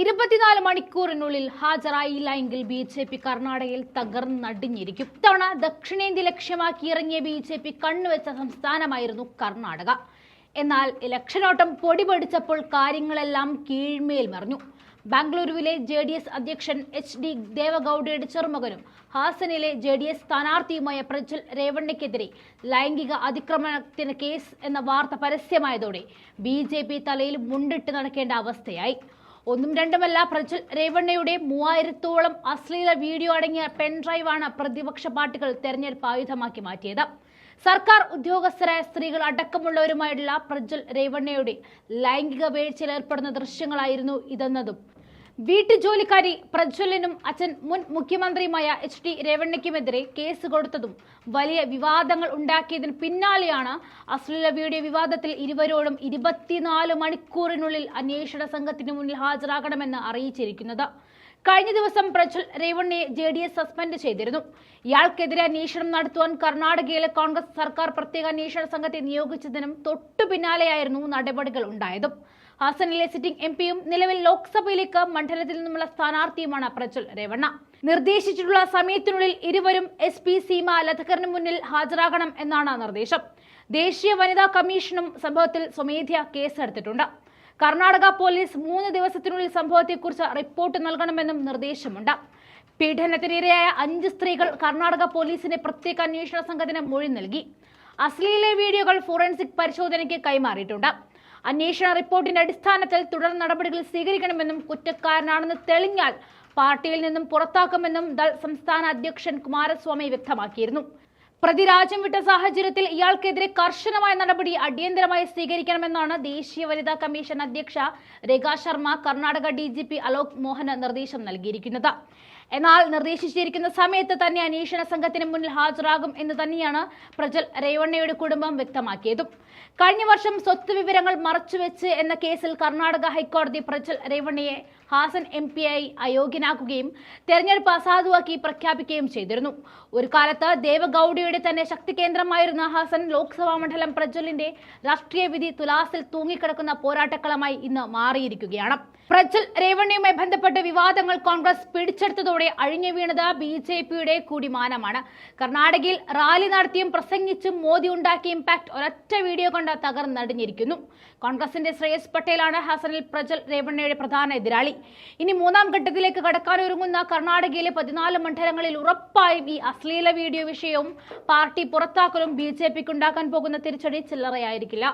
ഇരുപത്തിനാല് മണിക്കൂറിനുള്ളിൽ ഹാജരായില്ല എങ്കിൽ ബി ജെ പി കർണാടകയിൽ തകർന്നടിഞ്ഞിരിക്കും. ഇത്തവണ ദക്ഷിണേന്ത്യ ലക്ഷ്യമാക്കി ഇറങ്ങിയ ബി ജെ പി കണ്ണുവെച്ച സംസ്ഥാനമായിരുന്നു കർണാടക. എന്നാൽ ഇലക്ഷനോട്ടം പൊടിപൊടിച്ചപ്പോൾ കാര്യങ്ങളെല്ലാം കീഴ്മേൽ മറിഞ്ഞു. ബാംഗ്ലൂരുവിലെ ജെ ഡി എസ് അധ്യക്ഷൻ എച്ച് ഡി ദേവഗൌഡയുടെ ചെറുമകനും ഹാസനിലെ ജെ ഡി എസ് സ്ഥാനാർത്ഥിയുമായ പ്രജ്വൽ രേവണ്ണയ്ക്കെതിരെ ലൈംഗിക അതിക്രമണത്തിന് കേസ് എന്ന വാർത്ത പരസ്യമായതോടെ ബി ജെ പി തലയിൽ മുണ്ടിട്ട് നടക്കേണ്ട അവസ്ഥയായി. ഒന്നും രണ്ടുമല്ല പ്രജ്വൽ രേവണ്ണയുടെ മൂവായിരത്തോളം അശ്ലീല വീഡിയോ അടങ്ങിയ പെൺഡ്രൈവാണ് പ്രതിപക്ഷ പാർട്ടികൾ തെരഞ്ഞെടുപ്പ് ആയുധമാക്കി മാറ്റിയത്. സർക്കാർ ഉദ്യോഗസ്ഥരായ സ്ത്രീകൾ അടക്കമുള്ളവരുമായുള്ള പ്രജ്വൽ രേവണ്ണയുടെ ലൈംഗിക വീഴ്ചയിൽ ഏർപ്പെടുന്ന ദൃശ്യങ്ങളായിരുന്നു ഇതെന്നതും. വീട്ടുജോലിക്കാരി പ്രജ്വലിനും അച്ഛൻ മുൻ മുഖ്യമന്ത്രിയുമായ എച്ച് ഡി രേവണ്ണയ്ക്കുമെതിരെ കേസ് കൊടുത്തതും വലിയ വിവാദങ്ങൾ ഉണ്ടാക്കിയതിന് പിന്നാലെയാണ് അശ്ലീല വീഡിയോ വിവാദത്തിൽ ഇരുവരോടും ഇരുപത്തിനാല് മണിക്കൂറിനുള്ളിൽ അന്വേഷണ സംഘത്തിന് മുന്നിൽ ഹാജരാകണമെന്ന് അറിയിച്ചിരിക്കുന്നത്. കഴിഞ്ഞ ദിവസം പ്രജ്വൽ രേവണ്ണയെ ജെ ഡി എസ് സസ്പെൻഡ് ചെയ്തിരുന്നു. ഇയാൾക്കെതിരെ അന്വേഷണം നടത്തുവാൻ കർണാടകയിലെ കോൺഗ്രസ് സർക്കാർ പ്രത്യേക അന്വേഷണ സംഘത്തെ നിയോഗിച്ചതിനും തൊട്ടു പിന്നാലെയായിരുന്നു നടപടികൾ ഉണ്ടായതും. ഹാസനിലെ സിറ്റിംഗ് എം പിയും നിലവിൽ ലോക്സഭയിലേക്ക് മണ്ഡലത്തിൽ നിന്നുമുള്ള സ്ഥാനാർത്ഥിയുമാണ് പ്രജ്വൽ രേവണ്ണ. നിർദ്ദേശിച്ചിട്ടുള്ള സമയത്തിനുള്ളിൽ ഇരുവരും എസ് പി സീമ ലതക്കറിന് മുന്നിൽ ഹാജരാകണം എന്നാണ് നിർദ്ദേശം. ദേശീയ വനിതാ കമ്മീഷനും സംഭവത്തിൽ സ്വമേധ്യ കേസെടുത്തിട്ടുണ്ട്. കർണാടക പോലീസ് മൂന്ന് ദിവസത്തിനുള്ളിൽ സംഭവത്തെക്കുറിച്ച് റിപ്പോർട്ട് നൽകണമെന്നും നിർദ്ദേശമുണ്ട്. പീഡനത്തിനിരയായ അഞ്ച് സ്ത്രീകൾ കർണാടക പോലീസിന്റെ പ്രത്യേക അന്വേഷണ സംഘത്തിന് മൊഴി നൽകി. അശ്ലീല വീഡിയോകൾ ഫോറൻസിക് പരിശോധനയ്ക്ക് കൈമാറിയിട്ടുണ്ട്. അന്വേഷണ റിപ്പോർട്ടിന്റെ അടിസ്ഥാനത്തിൽ തുടർ നടപടികൾ സ്വീകരിക്കണമെന്നും കുറ്റക്കാരനാണെന്ന് തെളിഞ്ഞാൽ പാർട്ടിയിൽ നിന്നും പുറത്താക്കുമെന്നും ദൾ സംസ്ഥാന അധ്യക്ഷൻ കുമാരസ്വാമി വ്യക്തമാക്കിയിരുന്നു പ്രതി രാജ്യം വിട്ട സാഹചര്യത്തിൽ ഇയാൾക്കെതിരെ കർശനമായ നടപടി അടിയന്തരമായി സ്വീകരിക്കണമെന്നാണ് ദേശീയ വനിതാ കമ്മീഷൻ അധ്യക്ഷ Rekha Sharma Karnataka D G P Alok Mohan നിർദ്ദേശം നൽകിയിരിക്കുന്നത്. എന്നാൽ നിർദ്ദേശിച്ചിരിക്കുന്ന സമയത്ത് തന്നെ അന്വേഷണ സംഘത്തിന് മുന്നിൽ ഹാജരാകും എന്ന് തന്നെയാണ് പ്രജൽ രേവണ്ണയുടെ കുടുംബം വ്യക്തമാക്കിയതും. കഴിഞ്ഞ വർഷം സ്വത്ത് വിവരങ്ങൾ മറച്ചുവെച്ച് എന്ന കേസിൽ കർണാടക ഹൈക്കോടതി പ്രജൽ രേവണ്ണയെ ഹാസൻ എം പി ആയി അയോഗ്യനാക്കുകയും തെരഞ്ഞെടുപ്പ് അസാധുവാക്കി പ്രഖ്യാപിക്കുകയും ചെയ്തിരുന്നു. ഒരു കാലത്ത് ദേവഗൌഡയുടെ തന്നെ ശക്തി കേന്ദ്രമായിരുന്ന ഹാസൻ ലോക്സഭാ മണ്ഡലം പ്രജ്വലിന്റെ രാഷ്ട്രീയ വിധി തുലാസിൽ തൂങ്ങിക്കിടക്കുന്ന പോരാട്ടക്കളമായി ഇന്ന് മാറിയിരിക്കുകയാണ്. പ്രജ്വൽ രേവണ്ണയുമായി ബന്ധപ്പെട്ട വിവാദങ്ങൾ കോൺഗ്രസ് പിടിച്ചെടുത്തതോടെ അഴിഞ്ഞു വീണത് ബി ജെ പിയുടെ കൂടിമാനമാണ്. കർണാടകയിൽ റാലി നടത്തിയും പ്രസംഗിച്ചും മോദി ഉണ്ടാക്കിയ ഇമ്പാക്ട് ഒരൊറ്റ വീഡിയോ കൊണ്ട് തകർന്നടിഞ്ഞിരിക്കുന്നു. കോൺഗ്രസിന്റെ ശ്രേയസ് പട്ടേലാണ് ഹസനിൽ പ്രജ്വൽ രേവണ്ണയുടെ പ്രധാന എതിരാളി. ഇനി മൂന്നാം ഘട്ടത്തിലേക്ക് കടക്കാനൊരുങ്ങുന്ന കർണാടകയിലെ പതിനാല് മണ്ഡലങ്ങളിൽ ഉറപ്പായും ഈ അശ്ലീല വീഡിയോ വിഷയവും പാർട്ടി പുറത്താക്കലും ബി ജെ പിക്ക് ഉണ്ടാക്കാൻ പോകുന്ന തിരിച്ചടി ചില്ലറയായിരിക്കില്ല.